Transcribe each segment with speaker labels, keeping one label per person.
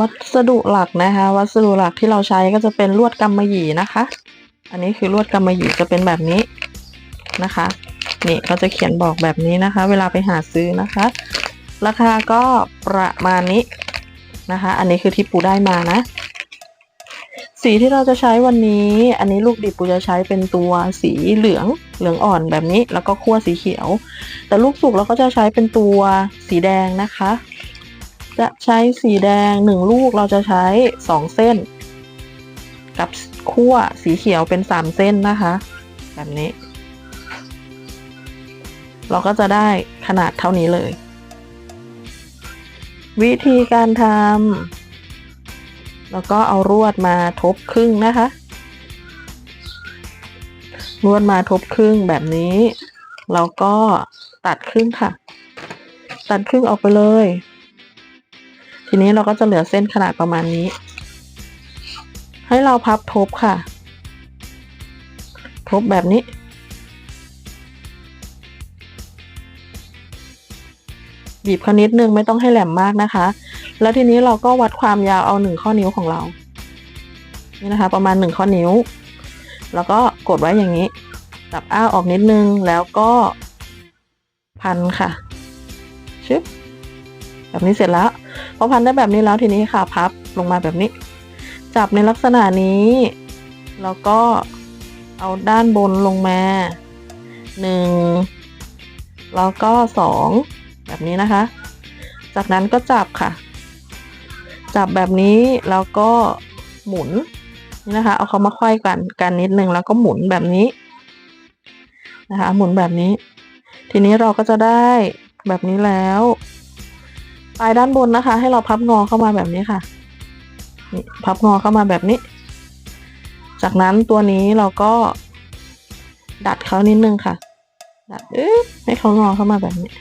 Speaker 1: วัสดุหลักนะคะ วัสดุหลักที่เราใช้ก็จะเป็นลวดกำมะหยี่นะคะ อันนี้คือลวดกำมะหยี่จะเป็นแบบนี้นะคะ นี่เขาจะเขียนบอกแบบนี้นะคะ เวลาไปหาซื้อนะคะ ราคาก็ประมาณนี้นะคะ อันนี้คือที่ปูได้มานะ สีที่เราจะใช้วันนี้ อันนี้ลูกดิบปูจะใช้เป็นตัวสีเหลืองเหลืองอ่อนแบบนี้ แล้วก็คั่วสีเขียว แต่ลูกสุกเราก็จะใช้เป็นตัวสีแดงนะคะ จะใช้สีแดงหนึ่งลูกเราจะใช้สองเส้น กับคั่วสีเขียวเป็นสามเส้นนะคะ แบบนี้ เราก็จะได้ขนาดเท่านี้เลย วิธีการทำ แล้วก็เอารวดมาทบครึ่งนะคะ รวดมาทบครึ่งแบบนี้แล้วก็ตัดครึ่งค่ะ ตัดครึ่งออกไปเลย ทีนี้เราก็จะเหลือเส้นขนาดประมาณนี้ ให้เราพับทบค่ะ ทบแบบนี้ บีบเขานิดนึงไม่ต้องให้แหลมมากนะคะ แล้วทีนี้เราก็วัดความยาวเอาหนึ่งข้อนิ้วของเรา นี่นะคะ ประมาณหนึ่งข้อนิ้ว แล้วก็กดไว้อย่างนี้ จับอ้าออกนิดนึง แล้วก็พันค่ะ ชึบ แบบนี้เสร็จแล้ว พอพันได้แบบนี้แล้วทีนี้ค่ะ พับลงมาแบบนี้ จับในลักษณะนี้ แล้วก็เอาด้านบนลงมาหนึ่งแล้วก็สองแบบนี้นะคะ จากนั้นก็จับค่ะ จับแบบนี้แล้วก็หมุนนี่นะคะ เอาเขามาควายกันกันนิดนึงแล้วก็หมุนแบบนี้นะคะ หมุนแบบนี้ ทีนี้เราก็จะได้แบบนี้แล้วปลายด้านบนนะคะ ให้เราพับงอเข้ามาแบบนี้ค่ะนี่พับงอเข้ามาแบบนี้ จากนั้นตัวนี้เราก็ดัดเขานิดนึงค่ะดัดเอ๊ะให้เขางอเข้ามาแบบนี้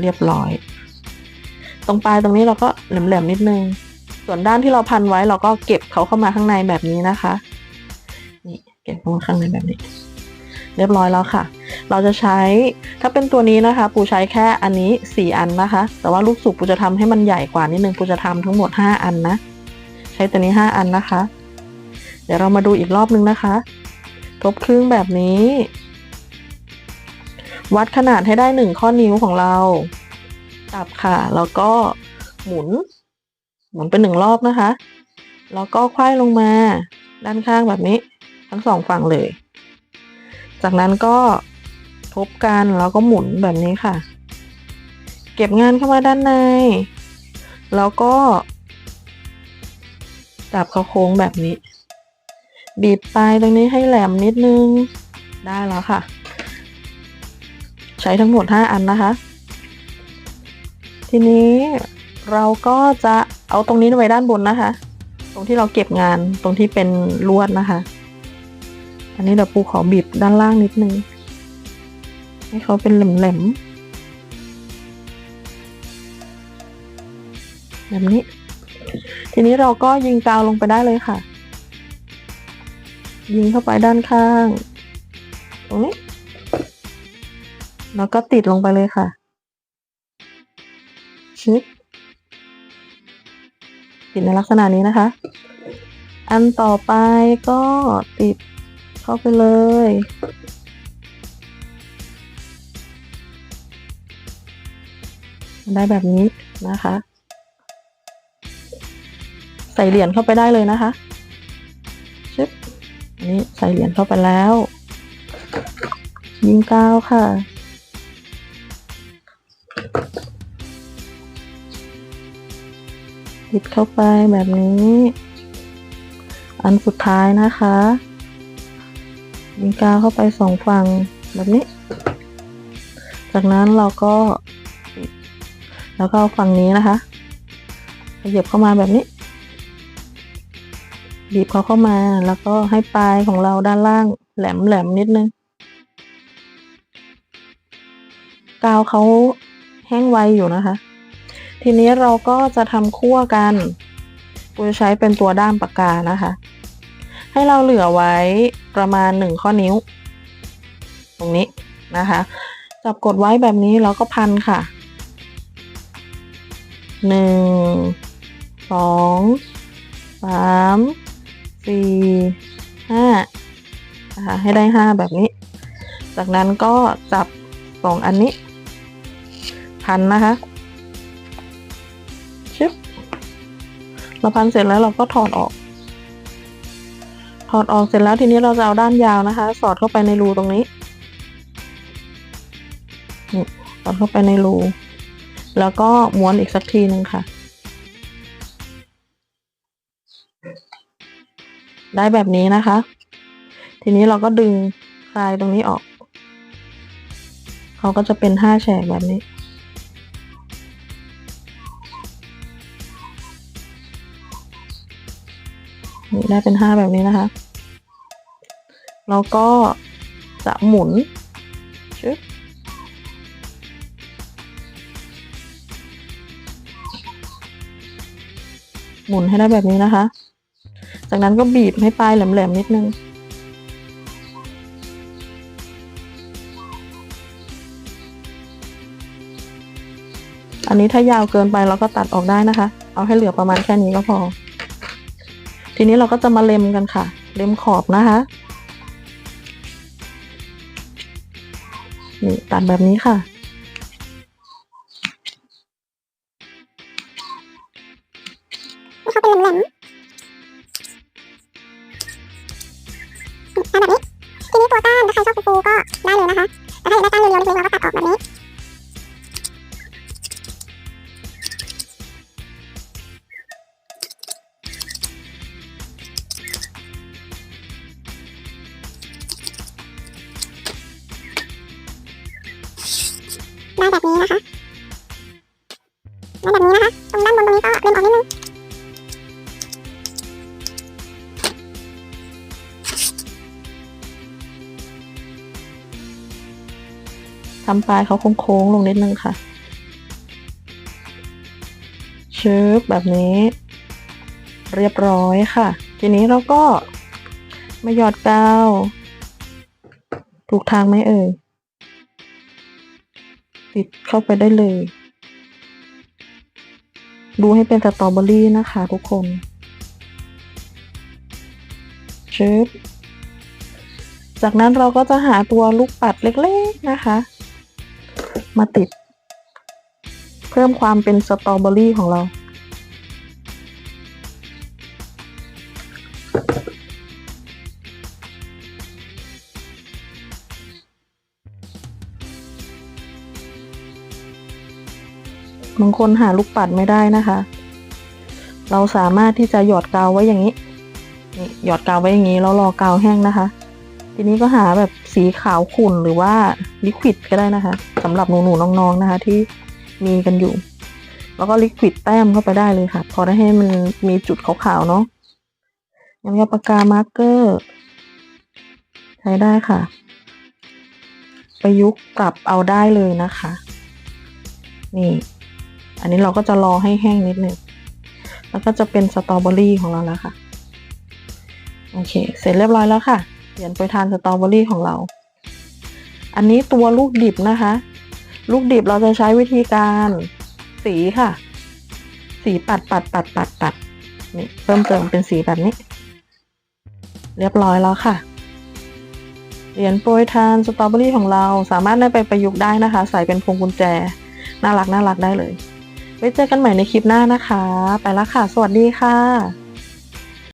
Speaker 1: เรียบร้อย ตรงปลายตรงนี้เราก็แหลมๆนิดนึง ส่วนด้านที่เราพันไว้เราก็เก็บเขาเข้ามาข้างในแบบนี้นะคะ นี่เก็บเข้ามาข้างในแบบนี้ เรียบร้อยแล้วค่ะ เราจะใช้ถ้าเป็นตัวนี้นะคะ ปูใช้แค่อันนี้สี่อันนะคะ แต่ว่าลูกสุกปูจะทำให้มันใหญ่กว่านิดนึงปูจะทำทั้งหมดห้าอันนะ ใช้ตัวนี้ห้าอันนะคะ เดี๋ยวเรามาดูอีกรอบนึงนะคะ ทบครึ่งแบบนี้ วัดขนาดให้ได้หนึ่งข้อนิ้วของเรา จับค่ะ แล้วก็หมุน หมุนเป็นหนึ่งรอบนะคะ แล้วก็ควายลงมาด้านข้างแบบนี้ ทั้งสองฝั่งเลย จากนั้นก็ทบกันแล้วก็หมุนแบบนี้ค่ะ เก็บงานเข้ามาด้านใน แล้วก็จับเขาโค้งแบบนี้ บีบปลายตรงนี้ให้แหลมนิดนึง ได้แล้วค่ะ ใช้ทั้งหมด 5 อันนะคะ ทีนี้เราก็จะเอาตรงนี้ไว้ด้านบนนะคะ ตรงที่เราเก็บงานตรงที่เป็นลวดนะคะ อันนี้เดี๋ยวปูขอบีบด้านล่างนิดนึง ให้เขาเป็นแหลมๆแบบนี้ ทีนี้เราก็ยิงกาวลงไปได้เลยค่ะ ยิงเข้าไปด้านข้าง ตรงนี้ แล้วก็ติดลงไปเลยค่ะ ชึบติดในลักษณะนี้นะคะ อันต่อไปก็ติดเข้าไปเลย ได้แบบนี้นะคะ ใส่เหรียญเข้าไปได้เลยนะคะชึบนี้ใส่เหรียญเข้าไปแล้วยิงก้าวค่ะ ติดเข้าไปแบบนี้ อันสุดท้ายนะคะยิงกาวเข้าไปสองฝั่งแบบนี้ จากนั้นเราก็แล้วก็ฝั่งนี้นะคะขยับเข้ามาแบบนี้ บีบเขาเข้ามาแล้วก็ให้ปลายของเราด้านล่างแหลมแหลมนิดนึง กาวเขาแห้งไวอยู่นะคะ ทีนี้เราก็จะทำคั่วกันปูจะใช้เป็นตัวด้ามปากกานะคะ ให้เราเหลือไว้ประมาณหนึ่งข้อนิ้ว ตรงนี้นะคะ จับกดไว้แบบนี้แล้วก็พันค่ะหนึ่งสองสามสี่ห้านะคะให้ได้ห้าแบบนี้ จากนั้นก็จับสองอันนี้ พันนะคะ เราพันเสร็จแล้วเราก็ถอดออก ถอดออกเสร็จแล้วทีนี้เราจะเอาด้านยาวนะคะ สอดเข้าไปในรูตรงนี้สอดเข้าไปในรู แล้วก็ม้วนอีกสักทีหนึ่งค่ะ ได้แบบนี้นะคะ ทีนี้เราก็ดึงคลายตรงนี้ออก เขาก็จะเป็นห้าแฉกแบบนี้ นี่ได้เป็นห้าแบบนี้นะคะ แล้วก็จะหมุนชึบหมุนให้ได้แบบนี้นะคะ จากนั้นก็บีบให้ปลายแหลมๆนิดนึงอันนี้ถ้ายาวเกินไปเราก็ตัดออกได้นะคะ เอาให้เหลือประมาณแค่นี้ก็พอ ทีนี้เราก็จะมาเล็มกันค่ะ เล็มขอบนะคะ นี่ตัดแบบนี้ค่ะ
Speaker 2: ได้แบบนี้นะคะได้แบบนี้นะคะตรงด้านบนตรงนี้ก็เล็มออกนิดนึง
Speaker 1: ทำปลายเขาโค้งๆลงนิดนึงค่ะชึบแบบนี้ เรียบร้อยค่ะ ทีนี้เราก็มาหยอดกาว ถูกทางไหมเอ่ย ติดเข้าไปได้เลย ดูให้เป็นสตรอเบอรี่นะคะทุกคนชึบจากนั้นเราก็จะหาตัวลูกปัดเล็กๆนะคะ มาติด เพิ่มความเป็นสตรอเบอรี่ของเรา บางคนหาลูกปัดไม่ได้นะคะ เราสามารถที่จะหยอดกาวไว้อย่างนี้นี่หยอดกาวไว้อย่างนี้แล้วรอกาวแห้งนะคะ ทีนี้ก็หาแบบสีขาวขุ่นหรือว่าลิควิดก็ได้นะคะสำหรับหนูๆน้องๆนะคะ ที่มีกันอยู่ แล้วก็ลิควิดแต้มเข้าไปได้เลยค่ะ พอได้ให้มันมีจุดขาวๆเนาะยังยาปากกามาร์กเกอร์ใช้ได้ค่ะ ประยุกต์กลับเอาได้เลยนะคะ นี่ อันนี้เราก็จะรอให้แห้งนิดนึงแล้วก็จะเป็นสตรอเบอรี่ของเราแล้วค่ะ โอเค เสร็จเรียบร้อยแล้วค่ะเขียนไปทานสตรอเบอรี่ของเรา อันนี้ตัวลูกดิบนะคะ ลูกดิบเราจะใช้วิธีการสีค่ะ สีปัดปัดปัดปัดปัดนี่เพิ่มเติมเป็นสีแบบนี้ เรียบร้อยแล้วค่ะเหรียญโปรยทานสตรอเบอรี่ของเราสามารถนำไปประยุกต์ได้นะคะ ใส่เป็นพวงกุญแจ น่ารักน่ารักได้เลย ไว้เจอกันใหม่ในคลิปหน้านะคะ ไปละค่ะ สวัสดีค่ะ